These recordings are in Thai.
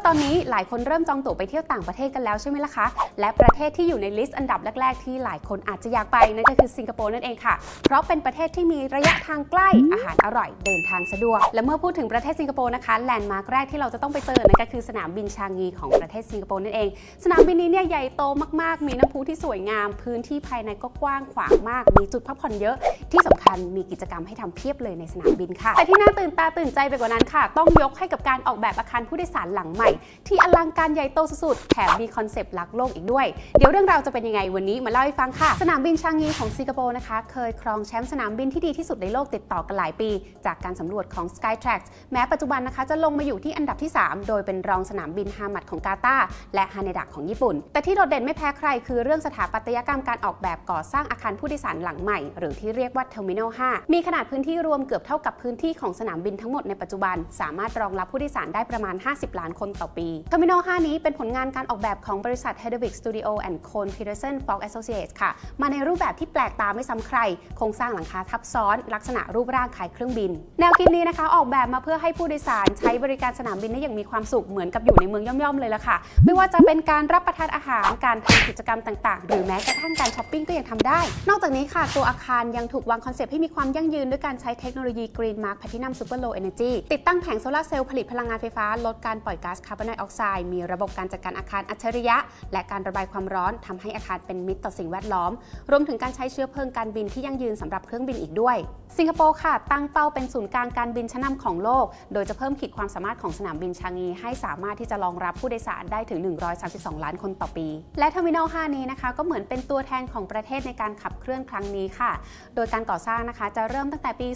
ว่าตอนนี้หลายคนเริ่มจองตั๋วไปเที่ยวต่างประเทศกันแล้วใช่ไหมล่ะคะ และประเทศที่อยู่ในลิสต์อันดับแรก ๆ ที่หลายคนอาจจะอยากไปนั่นก็คือสิงคโปร์นั่นเองค่ะ เพราะเป็นประเทศที่มีระยะทางใกล้อาหารอร่อยเดินทางสะดวก และเมื่อพูดถึงประเทศสิงคโปร์นะคะแลนด์มาร์คแรกที่เราจะต้องไปเจอนั่นก็คือสนามบินชางงีของประเทศสิงคโปร์นั่นเอง สนามบินนี้เนี่ยใหญ่โตมากๆ มีน้ำพุที่สวยงาม พื้นที่ภายในก็กว้างขวางมาก มีจุดพักผ่อนเยอะ ที่สำคัญมีกิจกรรมให้ทำเพียบเลยในสนามบินค่ะแต่ที่น่าตื่นตาตื่นใจไปกว่านั้นค่ะ ต้องยกให้กับการออกแบบอาคารผู้โดยสารหลังใหม่ที่อลังการใหญ่โตสุดๆ แถมมีคอนเซปต์รักโลกอีกด้วย เดี๋ยวเรื่องราวจะเป็นยังไงวันนี้มาเล่าให้ฟังค่ะ สนามบินชางงีของสิงคโปร์นะคะ เคยครองแชมป์สนามบินที่ดีที่สุดในโลกติดต่อกันหลายปี จากการสำรวจของ Skytrax แม้ปัจจุบันนะคะจะลงมาอยู่ที่อันดับที่ 3 โดยเป็นรองสนามบินฮามัดของกาตาร์และฮาเนดะของญี่ปุ่น แต่ที่โดดเด่นไม่แพ้ใครคือเรื่องสถาปัตยกรรมการออกแบบก่อสร้างอาคารผู้โดยสารหลังใหม่ หรือที่เรียกว่า Terminal 5มีขนาดพื้นที่รวมเกือบเท่ากับพื้นที่ของสนามบินทั้งหมดในปัจจุบัน สามารถรองรับผู้โดยสารได้ประมาณ 50 ล้านคนต่อปี Terminal 5 นี้เป็นผลงานการออกแบบของบริษัท Hedvig Studio and Cone Peterson Fox Associates ค่ะ มาในรูปแบบที่แปลกตาไม่ซ้ำใคร โครงสร้างหลังคาทับซ้อน ลักษณะรูปร่างคล้ายเครื่องบิน แนวคิดนี้นะคะ ออกแบบมาเพื่อให้ผู้โดยสารใช้บริการสนามบินได้อย่างมีความสุขเหมือนกับอยู่ในเมืองย่อมๆเลยละค่ะ ไม่ว่าจะเป็นการรับประทานอาหาร การทำกิจกรรมต่างๆ หรือแม้กระทั่งการช้อปปิ้งก็ยังทำได้ นอกจากนี้ค่ะ ตัวอาคารยังถูกวางคอนเซปต์ให้มีความยั่งยืนด้วยการใช้เทคโนโลยี Green Mark Platinum Super Low Energy ติดตั้งแผงโซลาร์เซลล์ผลิตพลังงานไฟฟ้าลดการปล่อยก๊าซคาร์บอนไดออกไซด์มีระบบการจัดการอาคารอัจฉริยะ และการระบายความร้อนทำให้อาคารเป็นมิตรต่อสิ่งแวดล้อม รวมถึงการใช้เชื้อเพลิงการบินที่ยั่งยืนสำหรับเครื่องบินอีกด้วย สิงคโปร์ค่ะ ตั้งเป้าเป็นศูนย์กลางการบินชั้นนำของโลก โดยจะเพิ่มขีดความสามารถของสนามบินชางี ให้สามารถที่จะรองรับผู้โดยสารได้ถึง 132 ล้านคนต่อปี และเทอร์มินอล 5 นี้นะคะ ก็เหมือนเป็นตัวแทนของประเทศในการขับเคลื่อนครั้งนี้ค่ะ โดยการก่อสร้างนะคะจะเริ่มตั้งแต่ปี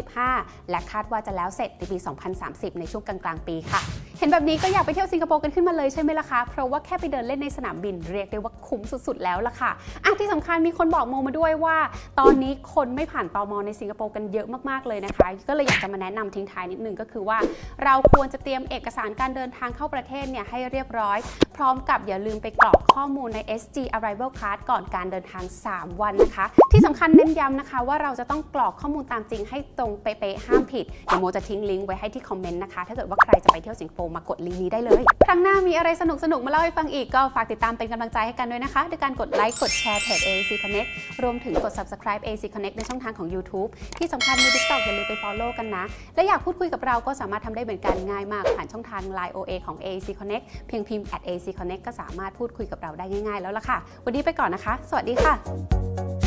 2025 และคาดว่าจะแล้วเสร็จในปี 2030 ในช่วงกลางๆปีค่ะ ห็นแบบนี้ก็อยากไปเที่ยวสิงคโปร์กันขึ้นมาเลยใช่ไหมล่ะคะ เพราะว่าแค่ไปเดินเล่นในสนามบินเรียกได้ว่าคุ้มสุดๆแล้วล่ะค่ะอะที่สำคัญมีคนบอกโมมาด้วยว่า ตอนนี้คนไม่ผ่านตอมในสิงคโปร์กันเยอะมากๆเลยนะคะ ก็เลยอยากจะมาแนะนำทิ้งท้ายนิดนึงก็คือว่า เราควรจะเตรียมเอกสารการเดินทางเข้าประเทศเนี่ยให้เรียบร้อย พร้อมกับอย่าลืมไปกรอกข้อมูลใน SG Arrival Card ก่อนการเดินทาง 3 วันนะคะ ที่สำคัญเน้นย้ำนะคะ ว่าเราจะต้องกรอกข้อมูลตามจริงให้ตรงเป๊ะๆห้ามผิดเดี๋ยวโมจะทิ้งลิงก์ไว้ให้ที่คอมเมนต์นะคะถ้าเกิดว่าใครจะไปเที่ยวสิงคโปร์มากดลิงก์นี้ได้เลย ครั้งหน้ามีอะไรสนุกๆมาเล่าให้ฟังอีกก็ฝากติดตามเป็นกำลังใจให้กันด้วยนะคะด้วยการกดไลค์กดแชร์เพจ AC Connect รวมถึงกด subscribe AC Connect ในช่องทางของ YouTube ที่สำคัญมี TikTok อย่าลืมไป follow กันนะ และอยากพูดคุยกับเราก็สามารถทำได้เหมือนกันง่ายมาก ผ่านช่องทาง Line OA ของ AC Connect เพียงพิมพ์ at AC Connect ก็สามารถพูดคุยกับเราได้ง่าย ๆ แล้วล่ะค่ะ วันนี้ไปก่อนนะคะ สวัสดีค่ะ